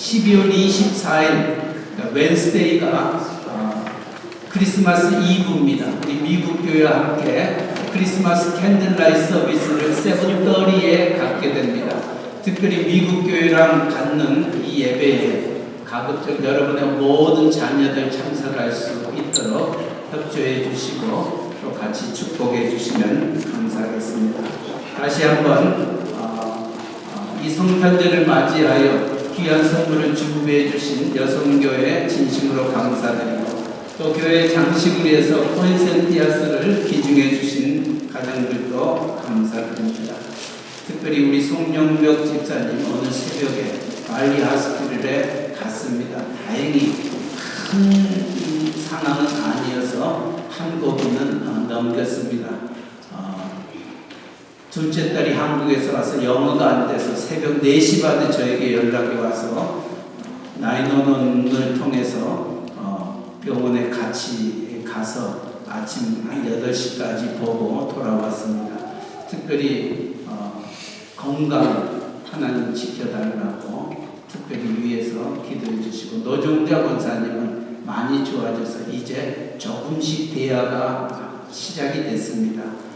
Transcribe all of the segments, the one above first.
12월 24일 그러니까 웬스데이가 어, 크리스마스 이브입니다. 우리 미국 교회와 함께 크리스마스 캔들라이트 서비스를 7.30에 갖게 됩니다. 특별히 미국 교회랑 갖는 이 예배에 가급적 여러분의 모든 자녀들 참석할 수 있도록 협조해 주시고 또 같이 축복해 주시면 감사하겠습니다. 다시 한번 어, 어, 이 성탄절을 맞이하여 귀한 선물을 주부해 주신 여성교회 진심으로 감사드리고 또 교회 장식을 위해서 포인센티아스를 기증해 주신 가정들도 감사드립니다. 특별히 우리 송영벽 집사님 오늘 새벽에 말리 하스피ટલ에 갔습니다. 다행히 큰 상황은 아니어서 한 고비는 어, 넘겼습니다. 어, 둘째 딸이 한국에서 와서 영어가 안 돼서 새벽 4시 반에 저에게 연락이 와서 나인원을 통해서 어, 병원에 같이 가서 아침 한 8시까지 보고 돌아왔습니다. 특별히 어, 건강 하나님 지켜달라고 특별히 위해서 기도해 주시고 노종자 권사님은 많이 좋아져서 이제 조금씩 대화가 시작이 됐습니다.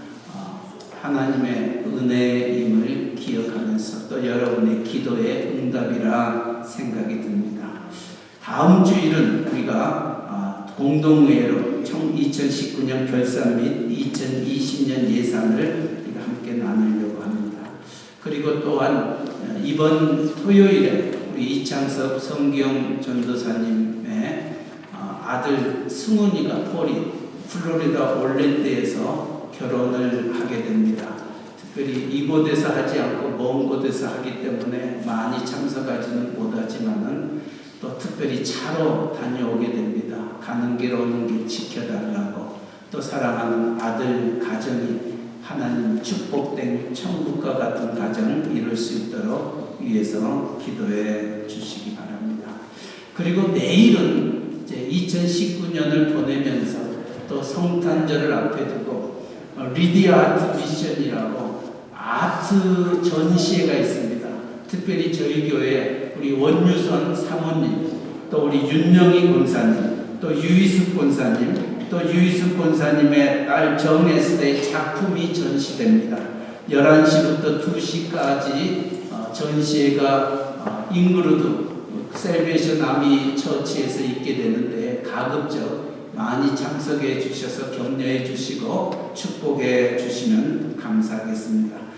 어, 하나님의 은혜임을 기억하면서 또 여러분의 기도의 응답이라 생각이 듭니다. 다음 주일은 우리가 아, 공동회로 총 2019년 결산 및 2020년 예산을 우리가 함께 나누려고 합니다. 그리고 또한 어, 이번 토요일에 우리 이창섭 성경 전도사님의 어, 아들 승훈이가 폴이 플로리다 올랜드에서 결혼을 하게 됩니다. 특별히 이곳에서 하지 않고 먼 곳에서 하기 때문에 많이 참석하지는 못하지만은 또 특별히 차로 다녀오게 됩니다. 가는 길 오는 길 지켜달라고 또 사랑하는 아들 가정이 하나님 축복된 천국과 같은 가정을 이룰 수 있도록 위해서 기도해 주시기 바랍니다. 그리고 내일은 이제 2019년을 보내면서 또 성탄절을 앞에 두고 어, 리디아 아트 미션이라고 아트 전시회가 있습니다. 특별히 저희 교회 우리 원유선 사모님, 또 우리 윤영희 권사님, 또 유희숙 권사님, 또 유희숙 권사님의 딸 정에스의 작품이 전시됩니다. 11시부터 2시까지 어, 전시회가 어, 잉그루드 셀베이션 아미 처치에서 있게 되는데 가급적 많이 참석해 주셔서 격려해 주시고 축복해 주시면 감사하겠습니다.